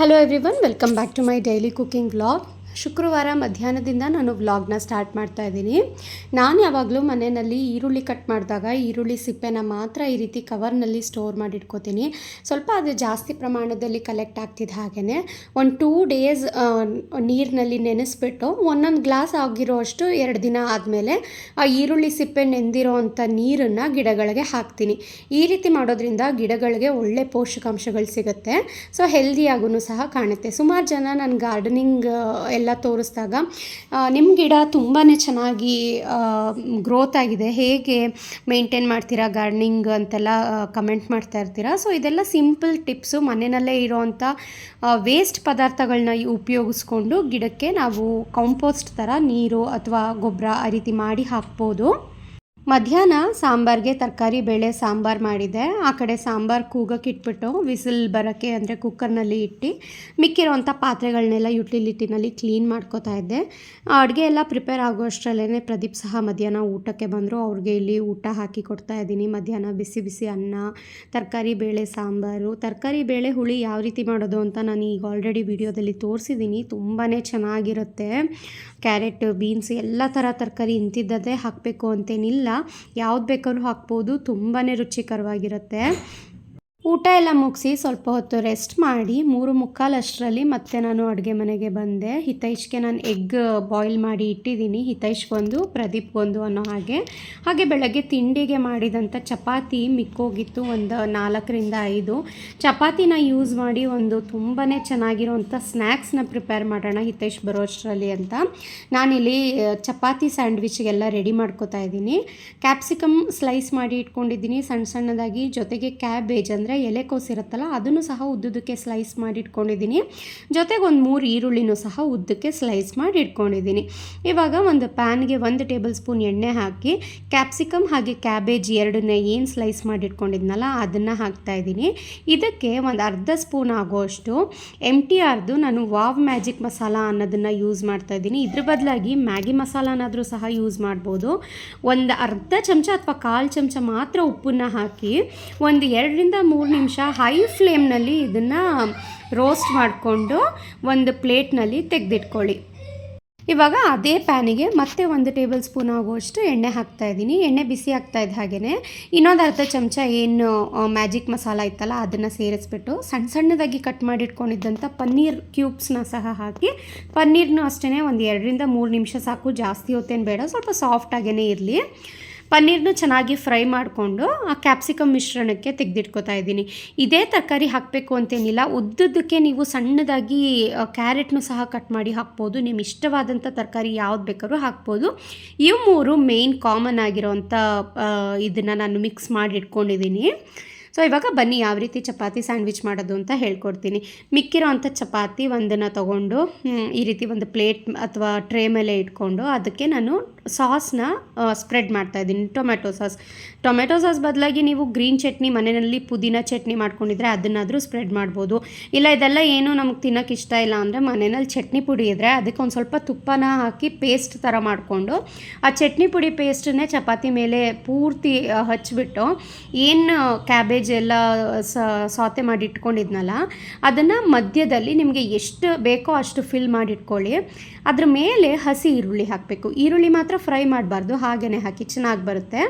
Hello everyone, welcome back to my daily cooking vlog. ಶುಕ್ರವಾರ ಮಧ್ಯಾಹ್ನದಿಂದ ನಾನು ವ್ಲಾಗ್ನ ಸ್ಟಾರ್ಟ್ ಮಾಡ್ತಾ ಇದ್ದೀನಿ. ನಾನು ಯಾವಾಗಲೂ ಮನೆಯಲ್ಲಿ ಈರುಳ್ಳಿ ಕಟ್ ಮಾಡಿದಾಗ ಈರುಳ್ಳಿ ಸಿಪ್ಪೆನ ಮಾತ್ರ ಈ ರೀತಿ ಕವರ್ನಲ್ಲಿ ಸ್ಟೋರ್ ಮಾಡಿ ಇಟ್ಕೋತೀನಿ ಸ್ವಲ್ಪ ಅದು ಜಾಸ್ತಿ ಪ್ರಮಾಣದಲ್ಲಿ ಕಲೆಕ್ಟ್ ಆಗ್ತಿದ್ದ ಹಾಗೆಯೇ ಒಂದು ಟೂ ಡೇಸ್ ನೀರಿನಲ್ಲಿ ನೆನೆಸ್ಬಿಟ್ಟು ಒಂದೊಂದು ಗ್ಲಾಸ್ ಆಗಿರೋ ಅಷ್ಟು ಎರಡು ದಿನ ಆದಮೇಲೆ ಆ ಈರುಳ್ಳಿ ಸಿಪ್ಪೆ ನೆಂದಿರೋ ಅಂಥ ನೀರನ್ನು ಗಿಡಗಳಿಗೆ ಹಾಕ್ತೀನಿ. ಈ ರೀತಿ ಮಾಡೋದ್ರಿಂದ ಗಿಡಗಳಿಗೆ ಒಳ್ಳೆ ಪೋಷಕಾಂಶಗಳು ಸಿಗುತ್ತೆ. ಸೊ ಹೆಲ್ದಿಯಾಗೂ ಸಹ ಕಾಣುತ್ತೆ. ಸುಮಾರು ಜನ ನನ್ನ ಗಾರ್ಡನಿಂಗ್ ಎಲ್ಲ ತೋರಿಸಿದಾಗ ನಿಮ್ಮ ಗಿಡ ತುಂಬಾ ಚೆನ್ನಾಗಿ ಗ್ರೋತ್ ಆಗಿದೆ. ಹೇಗೆ ಮೇಂಟೈನ್ ಮಾಡ್ತೀರಾ ಗಾರ್ಡನಿಂಗ್ ಅಂತೆಲ್ಲ ಕಮೆಂಟ್ ಮಾಡ್ತಾ ಇರ್ತೀರಾ? ಸೊ ಇದೆಲ್ಲ ಸಿಂಪಲ್ ಟಿಪ್ಸು ಮನೆಯಲ್ಲೇ ಇರೋವಂಥ ವೇಸ್ಟ್ ಪದಾರ್ಥಗಳನ್ನ ಉಪಯೋಗಿಸ್ಕೊಂಡು ಗಿಡಕ್ಕೆ ನಾವು ಕಾಂಪೋಸ್ಟ್ ಥರ ನೀರು ಅಥವಾ ಗೊಬ್ಬರ ಆ ರೀತಿ ಮಾಡಿ ಹಾಕ್ಬೋದು. ಮಧ್ಯಾಹ್ನ ಸಾಂಬಾರ್ಗೆ ತರಕಾರಿ, ಬೇಳೆ, ಸಾಂಬಾರು ಮಾಡಿದ್ದೆ ಆ ಕಡೆ ಸಾಂಬಾರು ಕೂಗಕ್ಕೆ ಇಟ್ಬಿಟ್ಟು ವಿಸಿಲ್ ಬರೋಕ್ಕೆ ಅಂದರೆ ಕುಕ್ಕರ್ನಲ್ಲಿ ಇಟ್ಟು ಮಿಕ್ಕಿರೋವಂಥ ಪಾತ್ರೆಗಳನ್ನೆಲ್ಲ ಯುಟಿಲಿಟಿನಲ್ಲಿ ಕ್ಲೀನ್ ಮಾಡ್ಕೋತಾ ಇದ್ದೆ. ಅಡುಗೆ ಎಲ್ಲ ಪ್ರಿಪೇರ್ ಆಗುವಷ್ಟರಲ್ಲೇ ಪ್ರದೀಪ್ ಸಹ ಮಧ್ಯಾಹ್ನ ಊಟಕ್ಕೆ ಬಂದರು. ಅವ್ರಿಗೆ ಇಲ್ಲಿ ಊಟ ಹಾಕಿ ಕೊಡ್ತಾ ಇದ್ದೀನಿ. ಮಧ್ಯಾಹ್ನ ಬಿಸಿ ಬಿಸಿ ಅನ್ನ, ತರಕಾರಿ, ಬೇಳೆ, ಸಾಂಬಾರು. ತರಕಾರಿ, ಬೇಳೆ, ಹುಳಿ ಯಾವ ರೀತಿ ಮಾಡೋದು ಅಂತ ನಾನು ಈಗ ಆಲ್ರೆಡಿ ವಿಡಿಯೋದಲ್ಲಿ ತೋರಿಸಿದ್ದೀನಿ. ತುಂಬಾ ಚೆನ್ನಾಗಿರುತ್ತೆ. ಕ್ಯಾರೆಟ್, ಬೀನ್ಸ್ ಎಲ್ಲ ಥರ ತರಕಾರಿ ಇಂತಿದ್ದದೇ ಹಾಕಬೇಕು ಅಂತೇನಿಲ್ಲ. ಯಾವ್ದು ಬೇಕಾದ್ರೂ ಹಾಕ್ಬೋದು. ತುಂಬಾ ರುಚಿಕರವಾಗಿರುತ್ತೆ. ಊಟ ಎಲ್ಲ ಮುಗಿಸಿ ಸ್ವಲ್ಪ ಹೊತ್ತು ರೆಸ್ಟ್ ಮಾಡಿ ಮೂರು ಮುಕ್ಕಾಲು ಅಷ್ಟರಲ್ಲಿ ಮತ್ತೆ ನಾನು ಅಡುಗೆ ಮನೆಗೆ ಬಂದೆ. ಹಿತೈಷ್ಗೆ ನಾನು ಎಗ್ ಬಾಯ್ಲ್ ಮಾಡಿ ಇಟ್ಟಿದ್ದೀನಿ. ಹಿತೈಷ್ಗೊಂದು, ಪ್ರದೀಪ್ಗೊಂದು ಅನ್ನೋ ಹಾಗೆ. ಹಾಗೆ ಬೆಳಗ್ಗೆ ತಿಂಡಿಗೆ ಮಾಡಿದಂಥ ಚಪಾತಿ ಮಿಕ್ಕೋಗಿತ್ತು ಒಂದು ನಾಲ್ಕರಿಂದ ಐದು. ಚಪಾತಿನ ಯೂಸ್ ಮಾಡಿ ಒಂದು ತುಂಬಾ ಚೆನ್ನಾಗಿರುವಂಥ ಸ್ನ್ಯಾಕ್ಸ್ನ ಪ್ರಿಪೇರ್ ಮಾಡೋಣ ಹಿತೈಷ್ ಬರೋ ಅಷ್ಟರಲ್ಲಿ ಅಂತ. ನಾನಿಲ್ಲಿ ಚಪಾತಿ ಸ್ಯಾಂಡ್ವಿಚ್ಗೆಲ್ಲ ರೆಡಿ ಮಾಡ್ಕೋತಾ ಇದ್ದೀನಿ. ಕ್ಯಾಪ್ಸಿಕಮ್ ಸ್ಲೈಸ್ ಮಾಡಿ ಇಟ್ಕೊಂಡಿದ್ದೀನಿ. ಸಣ್ಣ ಸಣ್ಣದಾಗಿ ಜೊತೆಗೆ ಕ್ಯಾಬೇಜ್ ಅಂದರೆ ಎಲೆಕೋಸು ಇರುತ್ತಲ್ಲ ಅದನ್ನು ಸಹ ಉದ್ದುದಕ್ಕೆ ಸ್ಲೈಸ್ ಮಾಡಿ ಇಟ್ಕೊಂಡಿದ್ದೀನಿ. ಜೊತೆಗೆ ಒಂದು ಮೂರು ಈರುಳ್ಳಿನೂ ಸಹ ಉದ್ದಕ್ಕೆ ಸ್ಲೈಸ್ ಮಾಡಿ ಇಟ್ಕೊಂಡಿದ್ದೀನಿ. ಇವಾಗ ಒಂದು ಪ್ಯಾನ್ಗೆ ಒಂದು ಟೇಬಲ್ ಸ್ಪೂನ್ ಎಣ್ಣೆ ಹಾಕಿ ಕ್ಯಾಪ್ಸಿಕಮ್ ಹಾಗೆ ಕ್ಯಾಬೇಜ್ ಎರಡನ್ನ ಏನು ಸ್ಲೈಸ್ ಮಾಡಿ ಇಟ್ಕೊಂಡಿದ್ನಲ್ಲ, ಅದನ್ನು ಹಾಕ್ತಾ ಇದ್ದೀನಿ. ಇದಕ್ಕೆ ಒಂದು ಅರ್ಧ ಸ್ಪೂನ್ ಆಗೋಷ್ಟು ಎಂ ಟಿ ಆರ್ದು ನಾನು ವಾವ್ ಮ್ಯಾಜಿಕ್ ಮಸಾಲ ಅನ್ನೋದನ್ನು ಯೂಸ್ ಮಾಡ್ತಾ ಇದ್ದೀನಿ. ಇದ್ರ ಬದಲಾಗಿ ಮ್ಯಾಗಿ ಮಸಾಲಾನಾದರೂ ಸಹ ಯೂಸ್ ಮಾಡ್ಬೋದು. ಒಂದು ಅರ್ಧ ಚಮಚ ಅಥವಾ ಕಾಲು ಚಮಚ ಮಾತ್ರ ಉಪ್ಪನ್ನು ಹಾಕಿ, ಒಂದು ಎರಡರಿಂದ ಮೂರು ನಿಮಿಷ ಹೈ ಫ್ಲೇಮ್ನಲ್ಲಿ ಇದನ್ನು ರೋಸ್ಟ್ ಮಾಡಿಕೊಂಡು ಒಂದು ಪ್ಲೇಟ್ನಲ್ಲಿ ತೆಗೆದಿಟ್ಕೊಳ್ಳಿ. ಇವಾಗ ಅದೇ ಪ್ಯಾನಿಗೆ ಮತ್ತೆ ಒಂದು ಟೇಬಲ್ ಸ್ಪೂನ್ ಆಗುವಷ್ಟು ಎಣ್ಣೆ ಹಾಕ್ತಾ ಇದ್ದೀನಿ. ಎಣ್ಣೆ ಬಿಸಿ ಆಗ್ತಾ ಇದ್ದ ಹಾಗೆಯೇ ಇನ್ನೊಂದು ಅರ್ಧ ಚಮಚ ಏನು ಮ್ಯಾಜಿಕ್ ಮಸಾಲ ಇತ್ತಲ್ಲ ಅದನ್ನು ಸೇರಿಸ್ಬಿಟ್ಟು ಸಣ್ಣ ಸಣ್ಣದಾಗಿ ಕಟ್ ಮಾಡಿಟ್ಕೊಂಡಿದ್ದಂಥ ಪನ್ನೀರ್ ಕ್ಯೂಬ್ಸ್ನ ಸಹ ಹಾಕಿ ಪನ್ನೀರ್ನೂ ಅಷ್ಟೇ ಒಂದು ಎರಡರಿಂದ ಮೂರು ನಿಮಿಷ ಸಾಕು. ಜಾಸ್ತಿ ಹೊತ್ತೇನು ಬೇಡ, ಸ್ವಲ್ಪ ಸಾಫ್ಟಾಗೇ ಇರಲಿ. ಪನ್ನೀರ್ನ ಚೆನ್ನಾಗಿ ಫ್ರೈ ಮಾಡಿಕೊಂಡು ಆ ಕ್ಯಾಪ್ಸಿಕಮ್ ಮಿಶ್ರಣಕ್ಕೆ ತೆಗೆದಿಟ್ಕೋತಾ ಇದ್ದೀನಿ. ಇದೇ ತರಕಾರಿ ಹಾಕಬೇಕು ಅಂತೇನಿಲ್ಲ ಉದ್ದುದಕ್ಕೆ ನೀವು ಸಣ್ಣದಾಗಿ ಕ್ಯಾರೆಟ್ನು ಸಹ ಕಟ್ ಮಾಡಿ ಹಾಕ್ಬೋದು. ನಿಮ್ಮ ಇಷ್ಟವಾದಂಥ ತರಕಾರಿ ಯಾವ್ದು ಬೇಕಾದ್ರೂ ಹಾಕ್ಬೋದು. ಇವು ಮೂರು ಮೇಯ್ನ್ ಕಾಮನ್ ಆಗಿರೋವಂಥ ಇದನ್ನು ನಾನು ಮಿಕ್ಸ್ ಮಾಡಿ ಇಟ್ಕೊಂಡಿದ್ದೀನಿ ಸೊ ಇವಾಗ ಬನ್ನಿ ಯಾವ ರೀತಿ ಚಪಾತಿ ಸ್ಯಾಂಡ್ವಿಚ್ ಮಾಡೋದು ಅಂತ ಹೇಳ್ಕೊಡ್ತೀನಿ. ಮಿಕ್ಕಿರೋ ಅಂಥ ಚಪಾತಿ ಒಂದನ್ನು ತೊಗೊಂಡು ಈ ರೀತಿ ಒಂದು ಪ್ಲೇಟ್ ಅಥವಾ ಟ್ರೇ ಮೇಲೆ ಇಟ್ಕೊಂಡು ಅದಕ್ಕೆ ನಾನು ಸಾಸ್ನ ಸ್ಪ್ರೆಡ್ ಮಾಡ್ತಾ ಇದ್ದೀನಿ. Tomato sauce. ಟೊಮೆಟೊ ಸಾಸ್ ಬದಲಾಗಿ ನೀವು ಗ್ರೀನ್ ಚಟ್ನಿ, ಮನೆಯಲ್ಲಿ ಪುದೀನ ಚಟ್ನಿ ಮಾಡ್ಕೊಂಡಿದ್ರೆ ಅದನ್ನಾದರೂ ಸ್ಪ್ರೆಡ್ ಮಾಡ್ಬೋದು. ಇಲ್ಲ, ಇದೆಲ್ಲ ಏನು ನಮಗೆ ತಿನ್ನೋಕೆ ಇಷ್ಟ ಇಲ್ಲ ಅಂದರೆ ಮನೆಯಲ್ಲಿ ಚಟ್ನಿ ಪುಡಿ ಇದ್ದರೆ ಅದಕ್ಕೆ ಒಂದು ಸ್ವಲ್ಪ ತುಪ್ಪನ ಹಾಕಿ ಪೇಸ್ಟ್ ಥರ ಮಾಡಿಕೊಂಡು, ಆ ಚಟ್ನಿ ಪುಡಿ ಪೇಸ್ಟನ್ನೇ ಚಪಾತಿ ಮೇಲೆ ಪೂರ್ತಿ ಹಚ್ಚಿಬಿಟ್ಟು ಏನು ಕ್ಯಾಬೇಜ್ ಎಲ್ಲ ಸಾತೆ ಮಾಡಿ ಇಟ್ಕೊಂಡಿದ್ನಲ್ಲ, ಅದನ್ನು ಮಧ್ಯದಲ್ಲಿ ನಿಮಗೆ ಎಷ್ಟು ಬೇಕೋ ಅಷ್ಟು ಫಿಲ್ ಮಾಡಿ ಇಟ್ಕೊಳ್ಳಿ ಅದ್ರ ಮೇಲೆ ಹಸಿ ಈರುಳ್ಳಿ ಹಾಕಬೇಕು. ಈರುಳ್ಳಿ ಮಾತ್ರ ಫ್ರೈ ಮಾಡಬಾರ್ದು ಹಾಗೆಯೇ ಹಾಕಿ, ಚೆನ್ನಾಗಿ ಬರುತ್ತೆ.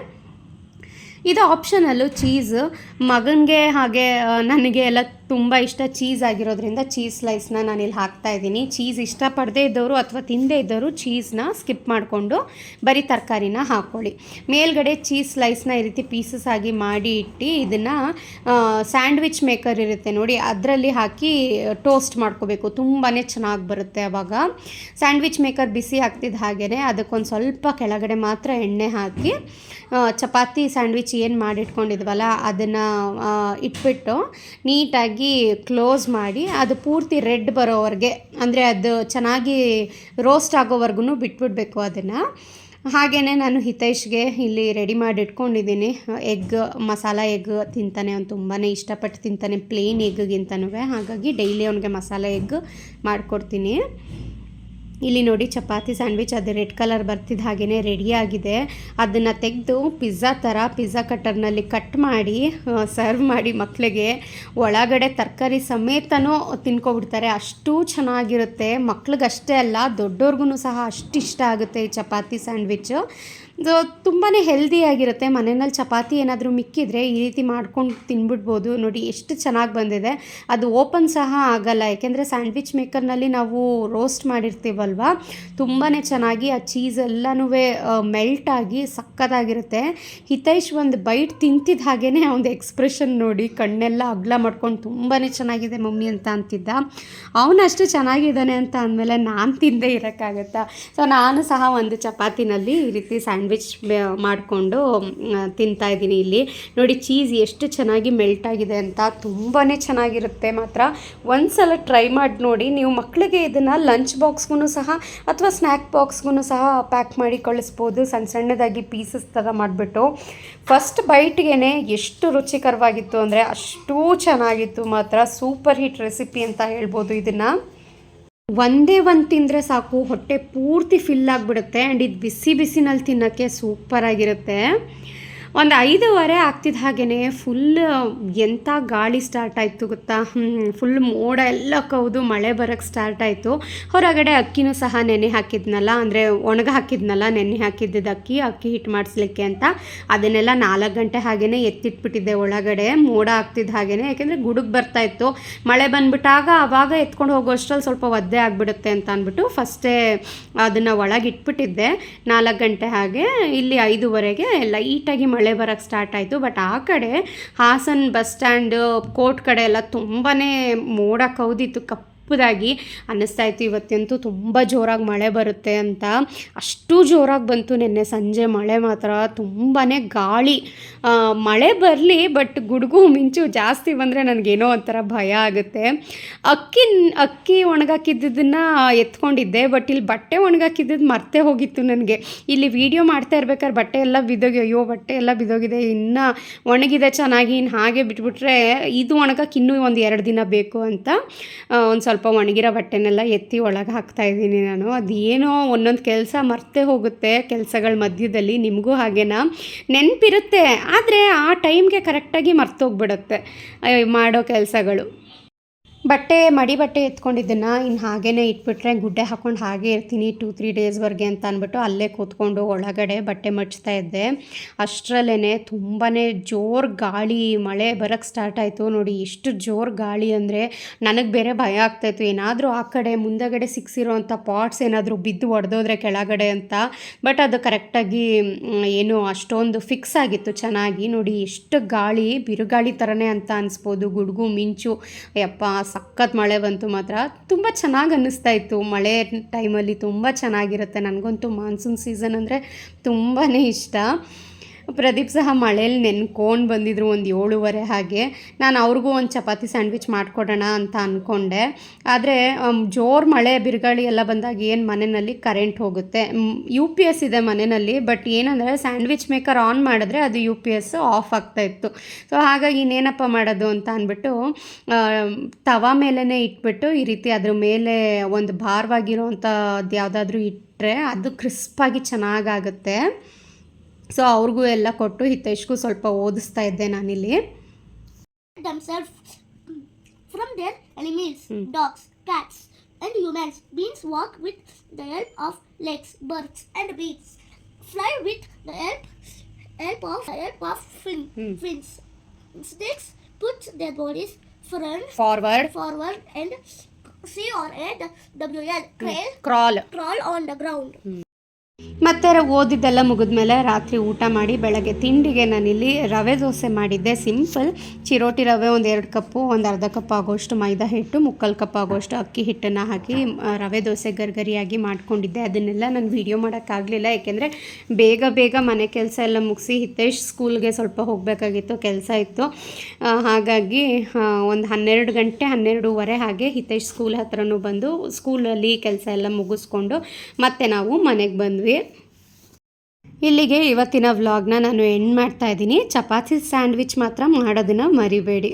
ಇದು ಆಪ್ಷನಲ್ಲು ಚೀಸ್ ಮಗನಿಗೆ ಹಾಗೆ ನನಗೆ ಎಲ್ಲ ತುಂಬ ಇಷ್ಟ ಚೀಸ್ ಆಗಿರೋದ್ರಿಂದ ಚೀಸ್ ಸ್ಲೈಸ್ನ ಇಲ್ಲಿ ಹಾಕ್ತಾ ಇದ್ದೀನಿ. ಚೀಸ್ ಇಷ್ಟಪಡದೇ ಇದ್ದವರು ಅಥವಾ ತಿಂದೇ ಇದ್ದವರು ಚೀಸ್ನ ಸ್ಕಿಪ್ ಮಾಡಿಕೊಂಡು ಬರೀ ತರಕಾರಿನ ಹಾಕ್ಕೊಳ್ಳಿ ಮೇಲ್ಗಡೆ ಚೀಸ್ ಸ್ಲೈಸ್ನ ಈ ರೀತಿ ಪೀಸಸ್ ಆಗಿ ಮಾಡಿ ಇಟ್ಟು ಇದನ್ನು ಸ್ಯಾಂಡ್ವಿಚ್ ಮೇಕರ್ ಇರುತ್ತೆ ನೋಡಿ, ಅದರಲ್ಲಿ ಹಾಕಿ ಟೋಸ್ಟ್ ಮಾಡ್ಕೋಬೇಕು. ತುಂಬಾ ಚೆನ್ನಾಗಿ ಬರುತ್ತೆ ಆವಾಗ ಸ್ಯಾಂಡ್ವಿಚ್ ಮೇಕರ್ ಬಿಸಿ ಹಾಕ್ತಿದ್ದ ಹಾಗೆಯೇ ಅದಕ್ಕೊಂದು ಸ್ವಲ್ಪ ಕೆಳಗಡೆ ಮಾತ್ರ ಎಣ್ಣೆ ಹಾಕಿ ಚಪಾತಿ ಸ್ಯಾಂಡ್ವಿಚ್ ಏನು ಮಾಡಿಟ್ಕೊಂಡಿದ್ವಲ್ಲ, ಅದನ್ನು ಇಟ್ಬಿಟ್ಟು ನೀಟಾಗಿ ಕ್ಲೋಸ್ ಮಾಡಿ ಅದು ಪೂರ್ತಿ ರೆಡ್ ಬರೋವರೆಗೆ, ಅಂದರೆ ಅದು ಚೆನ್ನಾಗಿ ರೋಸ್ಟ್ ಆಗೋವರೆಗೂ ಬಿಟ್ಬಿಡ್ಬೇಕು ಅದನ್ನು. ಹಾಗೆಯೇ ನಾನು ಹಿತೈಷ್ಗೆ ಇಲ್ಲಿ ರೆಡಿ ಮಾಡಿ ಇಟ್ಕೊಂಡಿದ್ದೀನಿ ಎಗ್ ಮಸಾಲ ಎಗ್ ತಿಂತಾನೆ ಅವ್ನು ತುಂಬಾ ಇಷ್ಟಪಟ್ಟು ತಿಂತಾನೆ ಪ್ಲೇನ್ ಎಗ್ಗಿಂತನೂ ಹಾಗಾಗಿ ಡೈಲಿ ಅವನಿಗೆ ಮಸಾಲ ಎಗ್ ಮಾಡಿಕೊಡ್ತೀನಿ. ಇಲ್ಲಿ ನೋಡಿ ಚಪಾತಿ ಸ್ಯಾಂಡ್ವಿಚ್ ಅದು ರೆಡ್ ಕಲರ್ ಬರ್ತಿದ್ದ ಹಾಗೆಯೇ ರೆಡಿಯಾಗಿದೆ ಅದನ್ನು ತೆಗೆದು ಪಿಜ್ಜಾ ಥರ ಪಿಜ್ಜಾ ಕಟ್ಟರ್ನಲ್ಲಿ ಕಟ್ ಮಾಡಿ ಸರ್ವ್ ಮಾಡಿ ಮಕ್ಕಳಿಗೆ ಒಳಗಡೆ ತರಕಾರಿ ಸಮೇತನೂ ತಿನ್ಕೊಬಿಡ್ತಾರೆ. ಅಷ್ಟು ಚೆನ್ನಾಗಿರುತ್ತೆ. ಮಕ್ಳಿಗಷ್ಟೇ ಅಲ್ಲ ದೊಡ್ಡವ್ರಿಗೂ ಸಹ ಅಷ್ಟು ಇಷ್ಟ ಆಗುತ್ತೆ ಈ ಚಪಾತಿ ಸ್ಯಾಂಡ್ವಿಚ್ಚು ಸೊ ತುಂಬಾ ಹೆಲ್ದಿಯಾಗಿರುತ್ತೆ ಮನೆಯಲ್ಲಿ ಚಪಾತಿ ಏನಾದರೂ ಮಿಕ್ಕಿದ್ರೆ ಈ ರೀತಿ ಮಾಡ್ಕೊಂಡು ತಿನ್ಬಿಡ್ಬೋದು. ನೋಡಿ, ಎಷ್ಟು ಚೆನ್ನಾಗಿ ಬಂದಿದೆ. ಅದು ಓಪನ್ ಸಹ ಆಗಲ್ಲ. ಯಾಕೆಂದರೆ ಸ್ಯಾಂಡ್ವಿಚ್ ಮೇಕರ್ನಲ್ಲಿ ನಾವು ರೋಸ್ಟ್ ಮಾಡಿರ್ತೀವಲ್ವ? ತುಂಬಾ ಚೆನ್ನಾಗಿ ಆ ಚೀಸ್ ಎಲ್ಲನೂ ಮೆಲ್ಟ್ ಆಗಿ ಸಕ್ಕತ್ತಾಗಿರುತ್ತೆ. ಹಿತೈಶ್ ಒಂದು ಬೈಟ್ ತಿಂತಿದ್ದ ಹಾಗೇ ಒಂದು ಎಕ್ಸ್ಪ್ರೆಷನ್ ನೋಡಿ, ಕಣ್ಣೆಲ್ಲ ಅಗ್ಲ ಮಾಡ್ಕೊಂಡು ತುಂಬಾ ಚೆನ್ನಾಗಿದೆ ಮಮ್ಮಿ ಅಂತ ಅಂತಿದ್ದ. ಅವನು ಅಷ್ಟು ಚೆನ್ನಾಗಿದ್ದಾನೆ ಅಂತ ಅಂದಮೇಲೆ ನಾನು ತಿಂದೇ ಇರೋಕ್ಕಾಗತ್ತಾ? ಸೊ ನಾನು ಸಹ ಒಂದು ಚಪಾತಿನಲ್ಲಿ ಈ ರೀತಿ ಸ್ಯಾಂಡ್ವಿಚ್ ಮಾಡಿಕೊಂಡು ತಿಂತಾ ಇದ್ದೀನಿ ಇಲ್ಲಿ. ನೋಡಿ ಚೀಸ್ ಎಷ್ಟು ಚೆನ್ನಾಗಿ ಮೆಲ್ಟ್ ಆಗಿದೆ ಅಂತ ತುಂಬಾ ಚೆನ್ನಾಗಿರುತ್ತೆ ಮಾತ್ರ. ಒಂದು ಸಲ ಟ್ರೈ ಮಾಡಿ ನೋಡಿ. ನೀವು ಮಕ್ಕಳಿಗೆ ಇದನ್ನು ಲಂಚ್ ಬಾಕ್ಸ್ಗೂ ಸಹ ಅಥವಾ ಸ್ನ್ಯಾಕ್ ಬಾಕ್ಸ್ಗೂ ಸಹ ಪ್ಯಾಕ್ ಮಾಡಿ ಕಳಿಸ್ಬೋದು. ಸಣ್ಣ ಸಣ್ಣದಾಗಿ ಪೀಸಸ್ ಥರ ಮಾಡಿಬಿಟ್ಟು. ಫಸ್ಟ್ ಬೈಟ್ಗೆ ಎಷ್ಟು ರುಚಿಕರವಾಗಿತ್ತು ಅಂದರೆ ಅಷ್ಟು ಚೆನ್ನಾಗಿತ್ತು ಮಾತ್ರ. ಸೂಪರ್ ಹಿಟ್ ರೆಸಿಪಿ ಅಂತ ಹೇಳ್ಬೋದು ಇದನ್ನು. ಒಂದೇ ಒಂದು ತಿಂದರೆ ಸಾಕು ಹೊಟ್ಟೆ ಪೂರ್ತಿ ಫಿಲ್ ಆಗಿಬಿಡುತ್ತೆ ಆ್ಯಂಡ್ ಇದು ಬಿಸಿ ಬಿಸಿನಲ್ಲಿ ತಿನ್ನೋಕ್ಕೆ ಸೂಪರಾಗಿರುತ್ತೆ ಒಂದು ಐದೂವರೆ ಆಗ್ತಿದ್ದ ಹಾಗೇ ಫುಲ್ ಎಂಥ ಗಾಳಿ ಸ್ಟಾರ್ಟ್ ಆಯಿತು ಗೊತ್ತಾ? ಫುಲ್ ಮೋಡ ಎಲ್ಲ ಕೌದು ಮಳೆ ಬರೋಕ್ಕೆ ಸ್ಟಾರ್ಟ್ ಆಯಿತು. ಹೊರಗಡೆ ಅಕ್ಕಿನೂ ಸಹ ನೆನೆ ಹಾಕಿದ್ನಲ್ಲ, ಅಂದರೆ ಒಣಗ ಹಾಕಿದ್ನಲ್ಲ, ನೆನೆ ಹಾಕಿದ್ದಿದ್ದು ಅಕ್ಕಿ ಅಕ್ಕಿ ಹಿಟ್ಟು ಮಾಡಿಸ್ಲಿಕ್ಕೆ ಅಂತ. ಅದನ್ನೆಲ್ಲ ನಾಲ್ಕು ಗಂಟೆ ಹಾಗೇ ಎತ್ತಿಟ್ಬಿಟ್ಟಿದ್ದೆ ಒಳಗಡೆ, ಮೋಡ ಆಗ್ತಿದ್ದ ಹಾಗೇ ಯಾಕೆಂದರೆ ಗುಡುಗು ಬರ್ತಾ ಇತ್ತು. ಮಳೆ ಬಂದ್ಬಿಟ್ಟಾಗ ಆವಾಗ ಎತ್ಕೊಂಡು ಹೋಗೋ ಅಷ್ಟರಲ್ಲಿ ಸ್ವಲ್ಪ ಒದ್ದೆ ಆಗಿಬಿಡುತ್ತೆ ಅಂತ ಅಂದ್ಬಿಟ್ಟು ಫಸ್ಟೇ ಅದನ್ನು ಒಳಗೆ ಇಟ್ಬಿಟ್ಟಿದ್ದೆ. ನಾಲ್ಕು ಗಂಟೆ ಹಾಗೆ ಇಲ್ಲಿ ಐದೂವರೆಗೆ ಲೈಟಾಗಿ ಬರೋಕ್ಕೆ ಸ್ಟಾರ್ಟ್ ಆಯಿತು. ಬಟ್ ಆ ಕಡೆ ಹಾಸನ್ ಬಸ್ ಸ್ಟ್ಯಾಂಡ್ ಕೋರ್ಟ್ ಕಡೆ ಎಲ್ಲ ತುಂಬಾ ಮೋಡ ಕೌದಿತ್ತು ಕಪ್ ಕಪ್ಪದಾಗಿ ಅನ್ನಿಸ್ತಾ ಇತ್ತು. ಇವತ್ತಂತೂ ತುಂಬ ಜೋರಾಗಿ ಮಳೆ ಬರುತ್ತೆ ಅಂತ. ಅಷ್ಟು ಜೋರಾಗಿ ಬಂತು ನಿನ್ನೆ ಸಂಜೆ ಮಳೆ ಮಾತ್ರ. ತುಂಬಾ ಗಾಳಿ. ಮಳೆ ಬರಲಿ, ಬಟ್ ಗುಡುಗು ಮಿಂಚು ಜಾಸ್ತಿ ಬಂದರೆ ನನಗೇನೋ ಒಂಥರ ಭಯ ಆಗುತ್ತೆ. ಅಕ್ಕಿ ಅಕ್ಕಿ ಒಣಗಾಕಿದ್ದನ್ನು ಎತ್ಕೊಂಡಿದ್ದೆ, ಬಟ್ ಇಲ್ಲಿ ಬಟ್ಟೆ ಒಣಗಾಕಿದ್ದದ್ದು ಮರ್ತೇ ಹೋಗಿತ್ತು ನನಗೆ. ಇಲ್ಲಿ ವಿಡಿಯೋ ಮಾಡ್ತಾ ಇರ್ಬೇಕಾದ್ರೆ ಬಟ್ಟೆ ಎಲ್ಲ ಬಿದ್ದೋಗಿ, ಅಯ್ಯೋ, ಬಟ್ಟೆ ಎಲ್ಲ ಬಿದ್ದೋಗಿದೆ, ಇನ್ನೂ ಒಣಗಿದೆ ಚೆನ್ನಾಗಿ ಇನ್ನು ಹಾಗೆ ಬಿಟ್ಬಿಟ್ರೆ ಇದು ಒಣಗಕ್ಕೆ ಇನ್ನೂ ಒಂದು ಎರಡು ದಿನ ಬೇಕು ಅಂತ ಒಂದು ಸ್ವಲ್ಪ ಒಣಗಿರೋ ಬಟ್ಟೆನೆಲ್ಲ ಎತ್ತಿ ಒಳಗೆ ಹಾಕ್ತಾ ಇದ್ದೀನಿ ನಾನು. ಅದೇನೋ ಒಂದೊಂದು ಕೆಲಸ ಮರ್ತೇ ಹೋಗುತ್ತೆ ಕೆಲಸಗಳ ಮಧ್ಯದಲ್ಲಿ, ನಿಮಗೂ ಹಾಗೇನಾ? ನೆನಪಿರುತ್ತೆ, ಆದರೆ ಆ ಟೈಮ್ಗೆ ಕರೆಕ್ಟಾಗಿ ಮರ್ತೋಗ್ಬಿಡುತ್ತೆ ಮಾಡೋ ಕೆಲಸಗಳು. ಬಟ್ಟೆ, ಮಡಿ ಬಟ್ಟೆ ಎತ್ಕೊಂಡಿದ್ದನ್ನು ಇನ್ನು ಹಾಗೇ ಇಟ್ಬಿಟ್ರೆ ಗುಡ್ಡೆ ಹಾಕ್ಕೊಂಡು ಹಾಗೆ ಇರ್ತೀನಿ ಟೂ ತ್ರೀ ಡೇಸ್ವರೆಗೆ ಅಂತ ಅಂದ್ಬಿಟ್ಟು ಅಲ್ಲೇ ಕೂತ್ಕೊಂಡು ಒಳಗಡೆ ಬಟ್ಟೆ ಮಡ್ಚ್ತಾ ಇದ್ದೆ. ಅಷ್ಟರಲ್ಲೇ ತುಂಬಾ ಜೋರು ಗಾಳಿ, ಮಳೆ ಬರೋಕ್ಕೆ ಸ್ಟಾರ್ಟ್ ಆಯಿತು. ನೋಡಿ ಎಷ್ಟು ಜೋರು ಗಾಳಿ ಅಂದರೆ ನನಗೆ ಬೇರೆ ಭಯ ಆಗ್ತಾಯಿತ್ತು ಏನಾದರೂ ಆ ಕಡೆ ಮುಂದಗಡೆ ಸಿಕ್ಸಿರೋವಂಥ ಪಾಟ್ಸ್ ಏನಾದರೂ ಬಿದ್ದು ಒಡೆದೋದ್ರೆ ಕೆಳಗಡೆ ಅಂತ. ಬಟ್ ಅದು ಕರೆಕ್ಟಾಗಿ ಏನು ಅಷ್ಟೊಂದು ಫಿಕ್ಸ್ ಆಗಿತ್ತು ಚೆನ್ನಾಗಿ. ನೋಡಿ ಎಷ್ಟು ಗಾಳಿ, ಬಿರುಗಾಳಿ ಥರನೇ ಅಂತ ಅನಿಸ್ಬೋದು. ಗುಡುಗು, ಮಿಂಚು, ಯಪ್ಪ ಸಖತ್ ಮಳೆ ಬಂತು ಮಾತ್ರ. ತುಂಬ ಚೆನ್ನಾಗಿ ಅನ್ನಿಸ್ತಾ ಇತ್ತು. ಮಳೆ ಟೈಮಲ್ಲಿ ತುಂಬ ಚೆನ್ನಾಗಿರುತ್ತೆ. ನನಗಂತೂ ಮಾನ್ಸೂನ್ ಸೀಸನ್ ಅಂದರೆ ತುಂಬಾ ಇಷ್ಟ. ಪ್ರದೀಪ್ ಸಹ ಮಳೇಲಿ ನೆನ್ಕೊಂಡು ಬಂದಿದ್ರು ಒಂದು ಏಳುವರೆ ಹಾಗೆ. ನಾನು ಅವ್ರಿಗೂ ಒಂದು ಚಪಾತಿ ಸ್ಯಾಂಡ್ವಿಚ್ ಮಾಡಿಕೊಡೋಣ ಅಂತ ಅಂದ್ಕೊಂಡೆ ಆದರೆ ಜೋರು ಮಳೆ, ಬಿರುಗಾಳಿ ಎಲ್ಲ ಬಂದಾಗ ಏನು ಮನೆಯಲ್ಲಿ ಕರೆಂಟ್ ಹೋಗುತ್ತೆ. ಯು ಪಿ ಎಸ್ ಇದೆ ಮನೆಯಲ್ಲಿ ಬಟ್ ಏನಂದರೆ ಸ್ಯಾಂಡ್ವಿಚ್ ಮೇಕರ್ ಆನ್ ಮಾಡಿದ್ರೆ ಅದು ಯು ಪಿ ಎಸ್ ಆಫ್ ಆಗ್ತಾ ಇತ್ತು. ಸೊ, ಹಾಗಾಗಿ ಇನ್ನೇನಪ್ಪ ಮಾಡೋದು ಅಂತ ಅಂದ್ಬಿಟ್ಟು ತವ ಮೇಲೇ ಇಟ್ಬಿಟ್ಟು ಈ ರೀತಿ ಅದ್ರ ಮೇಲೆ ಒಂದು ಭಾರವಾಗಿರೋವಂಥದ್ದು ಯಾವುದಾದ್ರೂ ಇಟ್ಟರೆ ಅದು ಕ್ರಿಸ್ಪಾಗಿ ಚೆನ್ನಾಗಾಗುತ್ತೆ. ಸೊ ಅವ್ರಿಗೂ ಎಲ್ಲ ಕೊಟ್ಟು ಹಿತೈಷ್ಗೂ ಸ್ವಲ್ಪ ಓದಿಸ್ತಾ ಇದ್ದೆ ನಾನಿಲ್ಲಿ from their enemies, dogs, cats, and humans. Beings walk with the help of legs, birds, and bees. Fly with the help, help of help of fin, fins. Snakes put their bodies front, forward forward, and C or A W L crawl, crawl crawl on the ground. ಮತ್ತೆ ಓದಿದ್ದೆಲ್ಲ ಮುಗಿದ್ಮೇಲೆ ರಾತ್ರಿ ಊಟ ಮಾಡಿ ಬೆಳಗ್ಗೆ ತಿಂಡಿಗೆ ನಾನಿಲ್ಲಿ ರವೆ ದೋಸೆ ಮಾಡಿದ್ದೆ. ಸಿಂಪಲ್ ಚಿರೋಟಿ ರವೆ ಒಂದು ಎರಡು ಕಪ್ಪು, ಒಂದು ಅರ್ಧ ಕಪ್ ಆಗೋಷ್ಟು ಮೈದಾ ಹಿಟ್ಟು, ಮುಕ್ಕಾಲು ಕಪ್ ಆಗೋಷ್ಟು ಅಕ್ಕಿ ಹಿಟ್ಟನ್ನು ಹಾಕಿ ರವೆ ದೋಸೆ ಗರ್ಗರಿಯಾಗಿ ಮಾಡ್ಕೊಂಡಿದ್ದೆ. ಅದನ್ನೆಲ್ಲ ನಾನು ವೀಡಿಯೋ ಮಾಡೋಕ್ಕಾಗಲಿಲ್ಲ. ಏಕೆಂದರೆ ಬೇಗ ಬೇಗ ಮನೆ ಕೆಲಸ ಎಲ್ಲ ಮುಗಿಸಿ ಹಿತೇಶ್ ಸ್ಕೂಲ್ಗೆ ಸ್ವಲ್ಪ ಹೋಗಬೇಕಾಗಿತ್ತು, ಕೆಲಸ ಇತ್ತು. ಹಾಗಾಗಿ ಒಂದು ಹನ್ನೆರಡು ಗಂಟೆ, ಹನ್ನೆರಡೂವರೆ ಹಾಗೆ ಹಿತೇಶ್ ಸ್ಕೂಲ್ ಹತ್ರನೂ ಬಂದು ಸ್ಕೂಲಲ್ಲಿ ಕೆಲಸ ಎಲ್ಲ ಮುಗಿಸ್ಕೊಂಡು ಮತ್ತೆ ನಾವು ಮನೆಗೆ ಬಂದ್ವಿ. ಇಲ್ಲಿಗೆ ಇವತ್ತಿನ ವ್ಲಾಗ್ನ ನಾನು ಎಂಡ್ ಮಾಡ್ತಾ ಇದ್ದೀನಿ. ಚಪಾತಿ ಸ್ಯಾಂಡ್ವಿಚ್ ಮಾತ್ರ ಮಾಡೋದನ್ನು ಮರಿಬೇಡಿ.